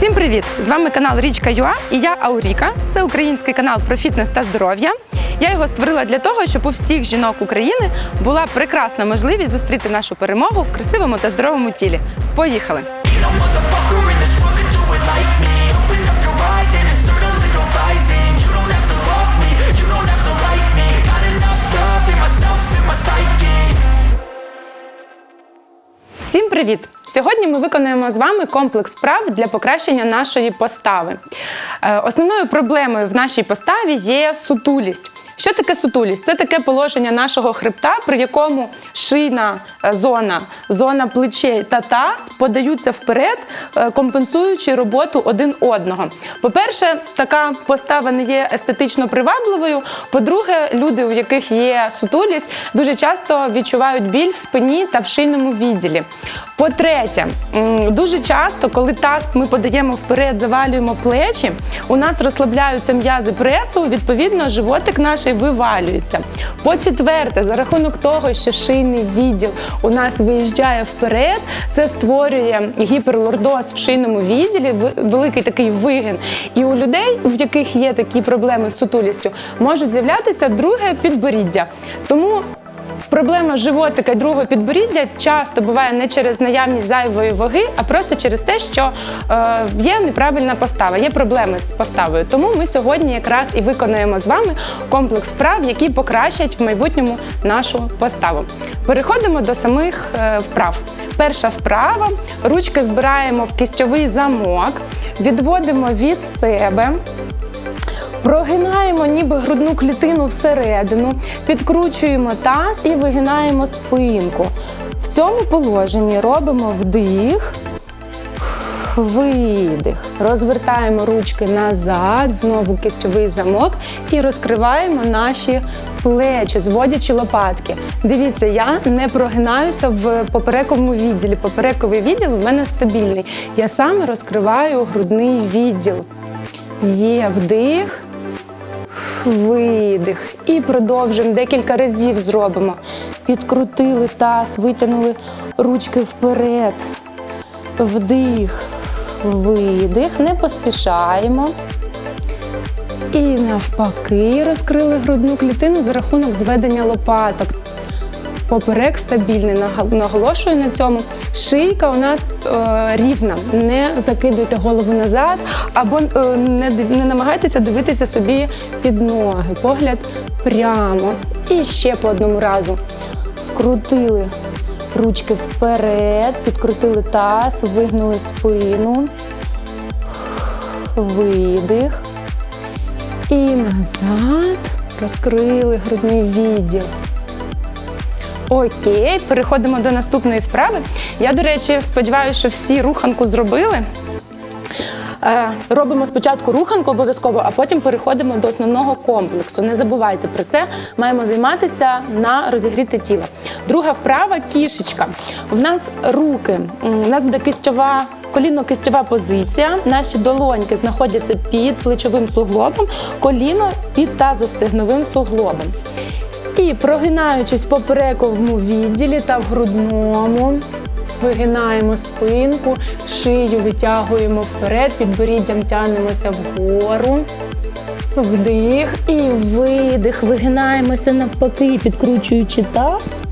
Всім привіт! З вами канал Річка Юа і я Ауріка. Це український канал про фітнес та здоров'я. Я його створила для того, щоб у всіх жінок України була прекрасна можливість зустріти нашу перемогу в красивому та здоровому тілі. Поїхали! Всім привіт! Сьогодні ми виконуємо з вами комплекс вправ для покращення нашої постави. Е, Основною проблемою в нашій поставі є сутулість. Що таке сутулість? Це таке положення нашого хребта, при якому шийна е, зона, зона плечей та таз подаються вперед, е, компенсуючи роботу один одного. По-перше, така постава не є естетично привабливою. По-друге, люди, у яких є сутулість, дуже часто відчувають біль в спині та в шийному відділі. По-третє, дуже часто, коли таз ми подаємо вперед, завалюємо плечі, у нас розслабляються м'язи пресу, відповідно, животик наш вивалюється. По-четверте, за рахунок того, що шийний відділ у нас виїжджає вперед, це створює гіперлордоз в шийному відділі, великий такий вигин. І у людей, в яких є такі проблеми з сутулістю, можуть з'являтися друге підборіддя. Тому Проблема животика другого підборіддя часто буває не через наявність зайвої ваги, а просто через те, що е, є неправильна постава, є проблеми з поставою. Тому ми сьогодні якраз і виконуємо з вами комплекс вправ, які покращать в майбутньому нашу поставу. Переходимо до самих е, вправ. Перша вправа: ручки збираємо в кістьовий замок, відводимо від себе. Прогинаємо ніби грудну клітину всередину, підкручуємо таз і вигинаємо спинку. В цьому положенні робимо вдих, видих. Розвертаємо ручки назад, знову кістьовий замок і розкриваємо наші плечі, зводячи лопатки. Дивіться, я не прогинаюся в поперековому відділі. Поперековий відділ в мене стабільний. Я саме розкриваю грудний відділ. Є вдих, видих. І продовжуємо декілька разів зробимо. Підкрутили таз, витягнули ручки вперед. Вдих, видих, не поспішаємо. І навпаки розкрили грудну клітину за рахунок зведення лопаток. Поперек стабільний, наголошую на цьому. Шийка у нас е, рівна. Не закидуйте голову назад або е, не намагайтеся дивитися собі під ноги. Погляд прямо. І ще по одному разу. Скрутили ручки вперед, підкрутили таз, вигнули спину. Видих. І назад. Розкрили грудний відділ. Окей, переходимо до наступної вправи. Я, до речі, сподіваюся, що всі руханку зробили. Е, Робимо спочатку руханку обов'язково, а потім переходимо до основного комплексу. Не забувайте про це. Маємо займатися на розігріте тіло. Друга вправа кішечка. В нас руки, у нас буде кистьова. Коліно-кистьова позиція. Наші долоньки знаходяться під плечовим суглобом, коліно під тазостегновим суглобом. І прогинаючись в поперековому відділі та в грудному, вигинаємо спинку, шию витягуємо вперед, підборіддям тягнемося вгору. Вдих і видих. Вигинаємося навпаки, підкручуючи таз.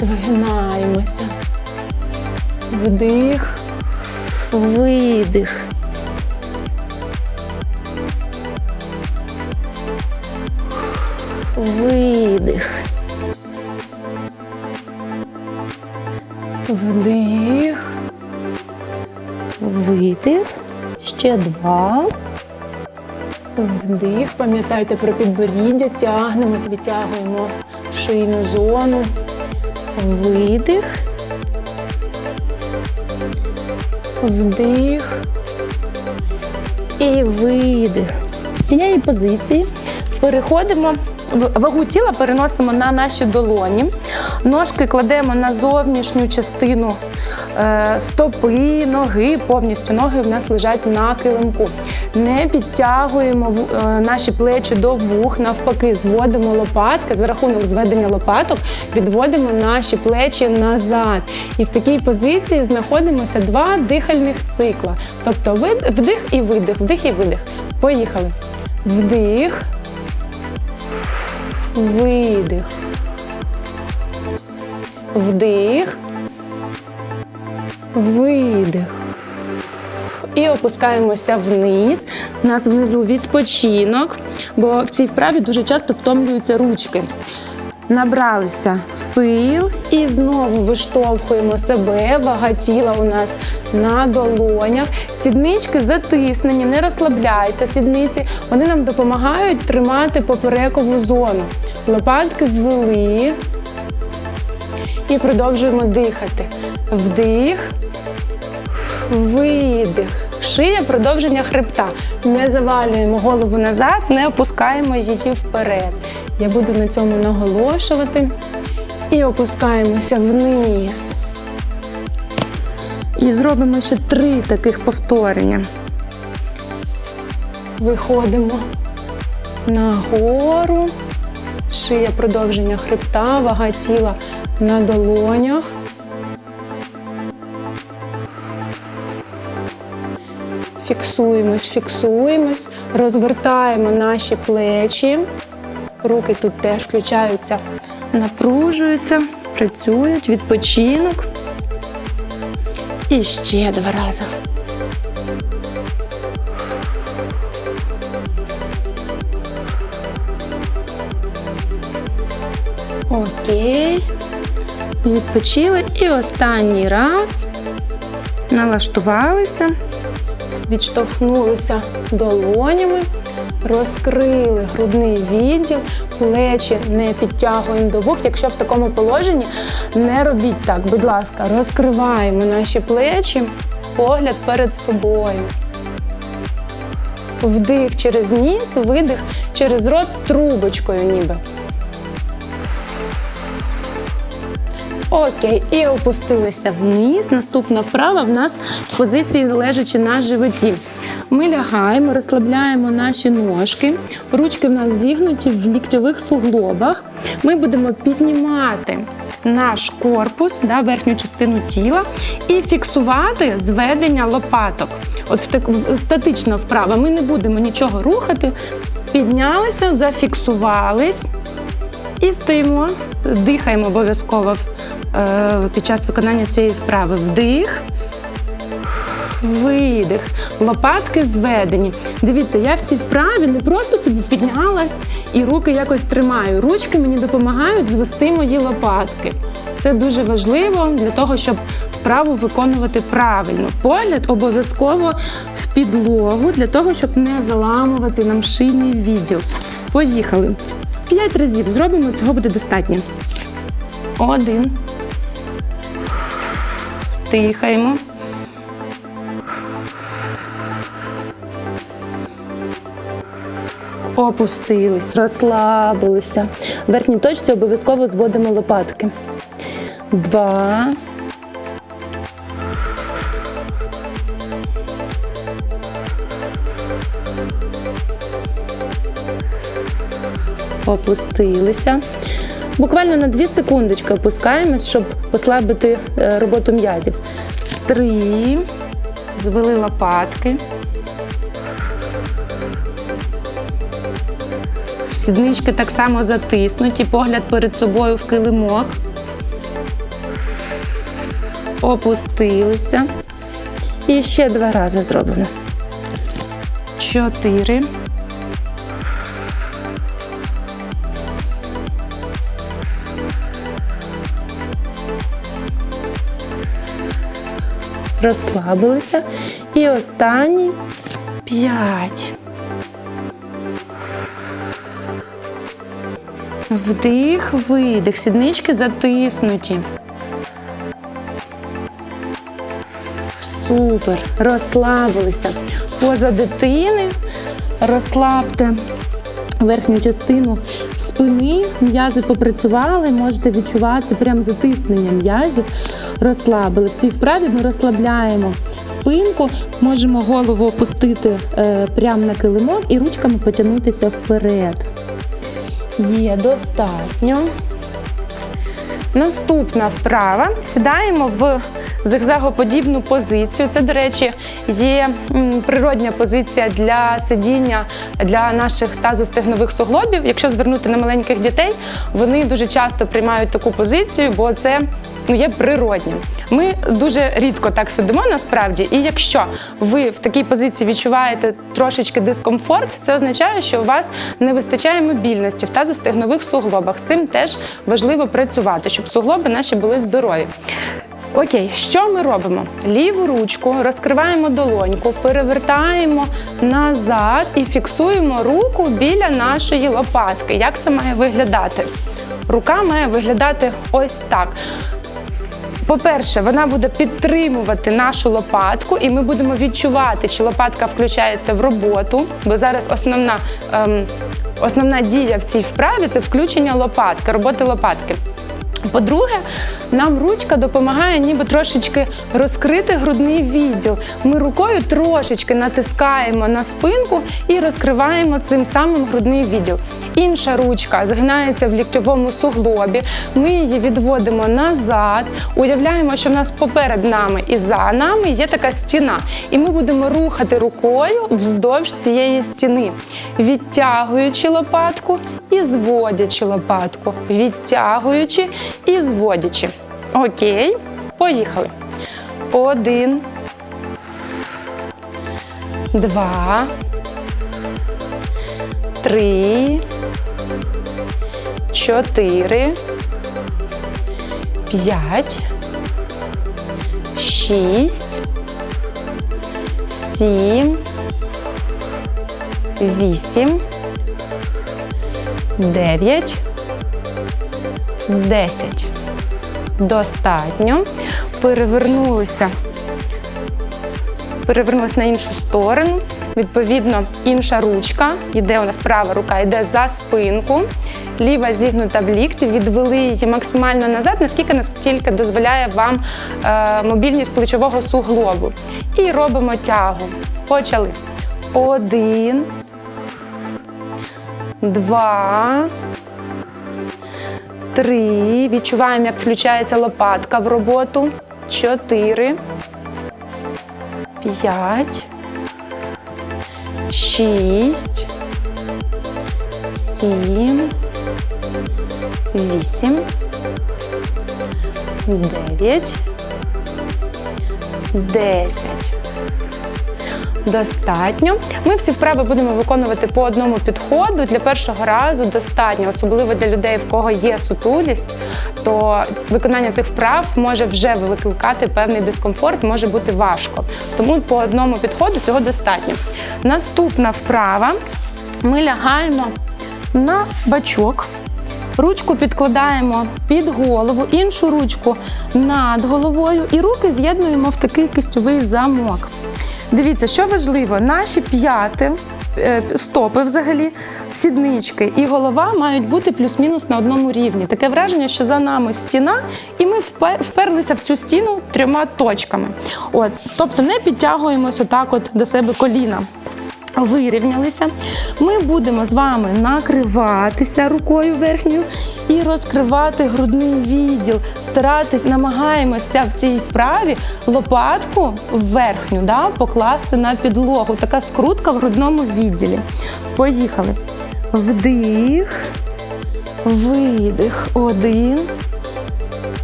Вигинаємося. Вдих. Видих. Видих. Вдих. Видих. Ще два. Вдих. Пам'ятайте про підборіддя. Тягнемось, витягуємо шийну зону. Видих. Вдих. І видих. З цієї позиції переходимо вагу тіла переносимо на наші долоні. Ножки кладемо на зовнішню частину е, стопи, ноги, повністю ноги в нас лежать на килимку. Не підтягуємо е, наші плечі до вух, навпаки, зводимо лопатки. За рахунок зведення лопаток відводимо наші плечі назад. І в такій позиції знаходимося два дихальних цикла. Тобто вдих і видих, вдих і видих. Поїхали. Вдих. Видих. Вдих. Видих. І опускаємося вниз. У нас внизу відпочинок, бо в цій вправі дуже часто втомлюються ручки. Набралися сил і знову виштовхуємо себе. Вага тіла у нас на долонях. Сіднички затиснені, не розслабляйте сідниці. Вони нам допомагають тримати поперекову зону. Лопатки звели. І продовжуємо дихати. Вдих, видих. Шия продовження хребта. Не завалюємо голову назад, не опускаємо її вперед. Я буду на цьому наголошувати. І опускаємося вниз. І зробимо ще три таких повторення. Виходимо нагору. Шия продовження хребта, вага тіла на долонях. Фіксуємось, фіксуємось, розвертаємо наші плечі. Руки тут теж включаються, напружуються, працюють, відпочинок. І ще два рази. Окей. Відпочили. І останній раз налаштувалися, відштовхнулися долонями, розкрили грудний відділ, плечі не підтягуємо до вух. Якщо в такому положенні, не робіть так. Будь ласка, розкриваємо наші плечі, погляд перед собою. Вдих через ніс, видих через рот трубочкою ніби. Окей, і опустилися вниз. Наступна вправа в нас в позиції лежачи на животі. Ми лягаємо, розслабляємо наші ножки. Ручки в нас зігнуті в ліктьових суглобах. Ми будемо піднімати наш корпус, да, верхню частину тіла, і фіксувати зведення лопаток. От в так, статична вправа. Ми не будемо нічого рухати. Піднялися, зафіксувались. І стоїмо, дихаємо обов'язково під час виконання цієї вправи. Вдих, видих, лопатки зведені. Дивіться, я в цій вправі не просто собі піднялась і руки якось тримаю. Ручки мені допомагають звести мої лопатки. Це дуже важливо для того, щоб вправу виконувати правильно. Погляд обов'язково в підлогу для того, щоб не заламувати нам шийний відділ. Поїхали. П'ять разів зробимо, цього буде достатньо. Один. Тихаємо. Опустились, розслабилися. В верхній точці обов'язково зводимо лопатки. Два. Опустилися. Буквально на 2 секундочки опускаємось, щоб послабити е, роботу м'язів. Три. Звели лопатки. Сіднички так само затиснуті, погляд перед собою в килимок. Опустилися. І ще два рази зробимо. Чотири. Розслабилися. І останній п'ять. Вдих, видих. Сіднички затиснуті. Супер. Розслабилися. Поза дитини. Розслабте верхню частину спини, м'язи попрацювали, можете відчувати прям затиснення м'язів, розслабили. В цій вправі ми розслабляємо спинку, можемо голову опустити е, прямо на килимок і ручками потягнутися вперед. Є достатньо. Наступна вправа. Сідаємо в зигзагоподібну позицію. Це, до речі, є природня позиція для сидіння для наших тазостегнових суглобів. Якщо звернути на маленьких дітей, вони дуже часто приймають таку позицію, бо це ну, є природнім. Ми дуже рідко так сидимо насправді, і якщо ви в такій позиції відчуваєте трошечки дискомфорт, це означає, що у вас не вистачає мобільності в тазостегнових суглобах. Цим теж важливо працювати, щоб суглоби наші були здорові. Окей, що ми робимо? Ліву ручку розкриваємо долоньку, перевертаємо назад і фіксуємо руку біля нашої лопатки. Як це має виглядати? Рука має виглядати ось так. По-перше, вона буде підтримувати нашу лопатку, і ми будемо відчувати, чи лопатка включається в роботу, бо зараз основна, ем, основна дія в цій вправі це включення лопатки, роботи лопатки. По-друге, нам ручка допомагає ніби трошечки розкрити грудний відділ. Ми рукою трошечки натискаємо на спинку і розкриваємо цим самим грудний відділ. Інша ручка згинається в ліктьовому суглобі. Ми її відводимо назад, уявляємо, що в нас поперед нами і за нами є така стіна. І ми будемо рухати рукою вздовж цієї стіни, відтягуючи лопатку і зводячи лопатку, відтягуючи і зводячи. Окей, поїхали. Один. Два. Три. Чотири. П'ять. Шість. Сім. Вісім. Дев'ять. Десять. Достатньо. Перевернулися. Перевернулися на іншу сторону. Відповідно, інша ручка, йде у нас права рука, йде за спинку, ліва зігнута в лікті, відвели її максимально назад, наскільки наскільки дозволяє вам е, мобільність плечового суглобу. І робимо тягу. Почали. Один. Два. Три. Відчуваємо, як включається лопатка в роботу. Чотири. П'ять. Шість. Сім. Вісім. Дев'ять. Десять. Достатньо. Ми всі вправи будемо виконувати по одному підходу. Для першого разу достатньо, особливо для людей, в кого є сутулість, то виконання цих вправ може вже викликати певний дискомфорт, може бути важко. Тому по одному підходу цього достатньо. Наступна вправа. Ми лягаємо на бачок. Ручку підкладаємо під голову, іншу ручку над головою і руки з'єднуємо в такий кистьовий замок. Дивіться, що важливо, наші п'яти, е, стопи взагалі, сіднички і голова мають бути плюс-мінус на одному рівні. Таке враження, що за нами стіна, і ми впе- вперлися в цю стіну трьома точками. От, тобто не підтягуємось отак от до себе коліна. Вирівнялися. Ми будемо з вами накриватися рукою верхньою і розкривати грудний відділ. Старатись, намагаємося в цій вправі лопатку верхню да, покласти на підлогу. Така скрутка в грудному відділі. Поїхали. Вдих, видих. Один.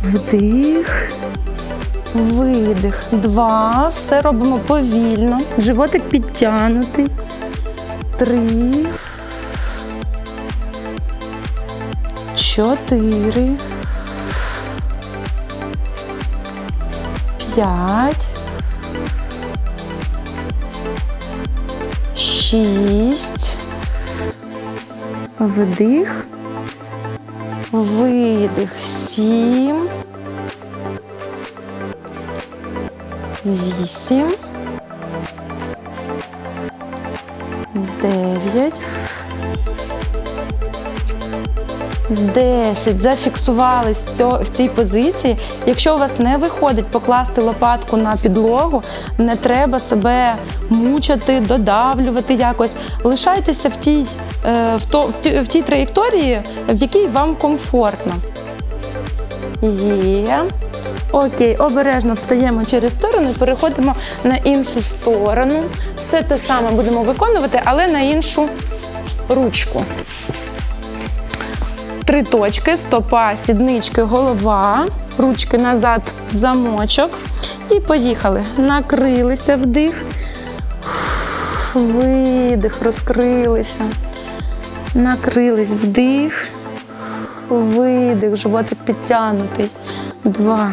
Вдих. Видих. Два. Все робимо повільно. Животик підтягнутий. Три. Чотири. П'ять. Шість. Вдих. Видих. Сім. Вісім. Дев'ять. 10. Зафіксувались в цій позиції. Якщо у вас не виходить покласти лопатку на підлогу, не треба себе мучити, додавлювати якось. Лишайтеся в тій, е, в тій траєкторії, в якій вам комфортно. Є. Окей, обережно встаємо через сторону, переходимо на іншу сторону. Все те саме будемо виконувати, але на іншу ручку. Три точки: стопа, сіднички, голова, ручки назад, замочок. І поїхали. Накрилися вдих. Видих, розкрилися. Накрились вдих. Видих, животик підтягнутий. Два.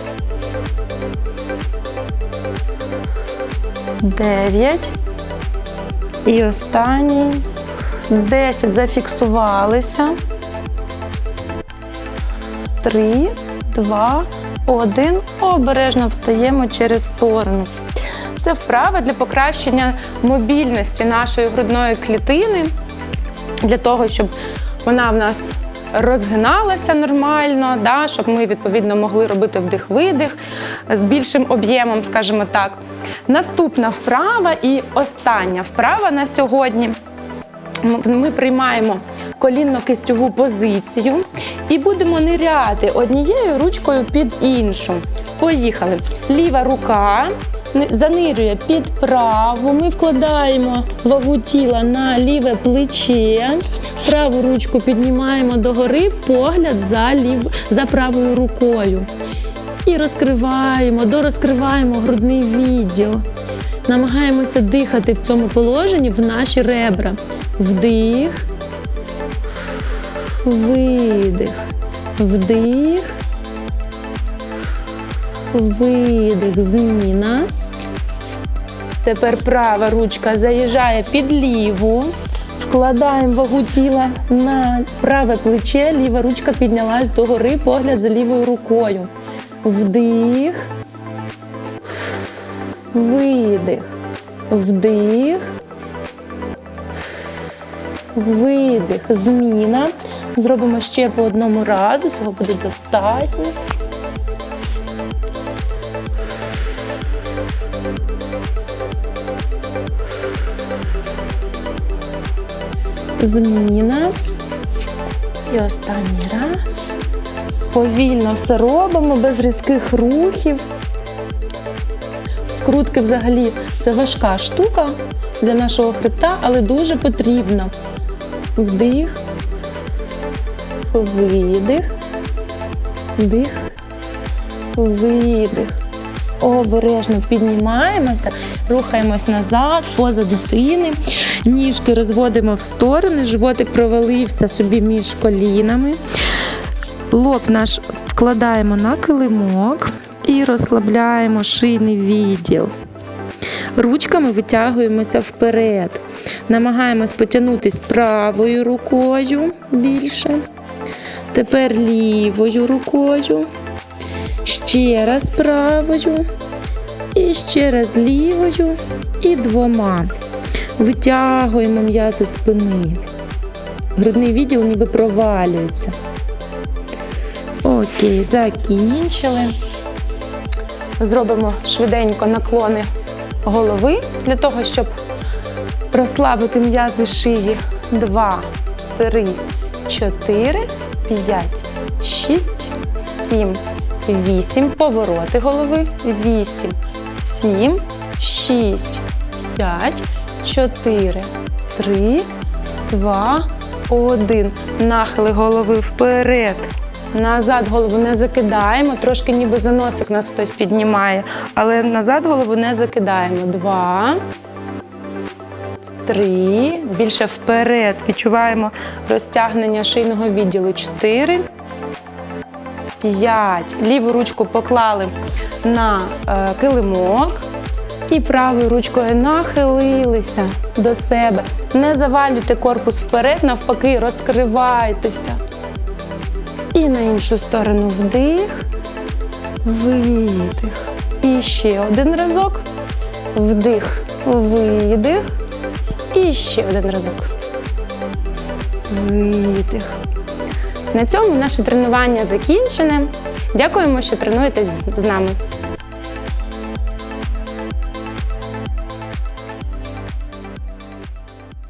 Дев'ять. І останній. Десять. Зафіксувалися. Три, два, один. Обережно встаємо через сторону. Це вправа для покращення мобільності нашої грудної клітини, для того, щоб вона в нас розгиналася нормально, да, щоб ми відповідно могли робити вдих-видих з більшим об'ємом, скажімо так. Наступна вправа і остання вправа на сьогодні. Ми приймаємо колінно-кистьову позицію і будемо ниряти однією ручкою під іншу. Поїхали. Ліва рука занирює під праву. Ми вкладаємо вагу тіла на ліве плече. Праву ручку піднімаємо догори, погляд за, лів... за правою рукою. І розкриваємо, дорозкриваємо грудний відділ. Намагаємося дихати в цьому положенні в наші ребра. Вдих, видих, вдих, видих, зміна. Тепер права ручка заїжджає під ліву. Вкладаємо вагу тіла на праве плече, ліва ручка піднялась догори, погляд за лівою рукою. Вдих, видих, вдих, видих, зміна. Зробимо ще по одному разу, цього буде достатньо. Зміна. І останній раз. Повільно все робимо, без різких рухів. Скрутки взагалі це важка штука для нашого хребта, але дуже потрібна. Вдих, видих, вдих, видих. Обережно піднімаємося, рухаємось назад, поза дитини. Ніжки розводимо в сторони, животик провалився собі між колінами. Лоб наш вкладаємо на килимок і розслабляємо шийний відділ. Ручками витягуємося вперед. Намагаємось потягнутись правою рукою більше. Тепер лівою рукою. Ще раз правою. І ще раз лівою. І двома. Витягуємо м'язи спини. Грудний відділ ніби провалюється. Окей, закінчили. Зробимо швиденько наклони голови для того, щоб розслабити м'язи шиї. Два, три, чотири, п'ять, шість, сім, вісім. Повороти голови. Вісім, сім, шість, п'ять, чотири, три, два, один. Нахили голови вперед. Назад голову не закидаємо, трошки ніби за носик нас хтось піднімає, але назад голову не закидаємо. Два. Три. Більше вперед. Відчуваємо розтягнення шийного відділу. Чотири. П'ять. Ліву ручку поклали на е, килимок. І правою ручкою нахилилися до себе. Не завалюйте корпус вперед, навпаки, розкривайтеся. І на іншу сторону вдих, видих. І ще один разок. Вдих, видих. І ще один разок. Видих. На цьому наше тренування закінчене. Дякуємо, що тренуєтесь з нами.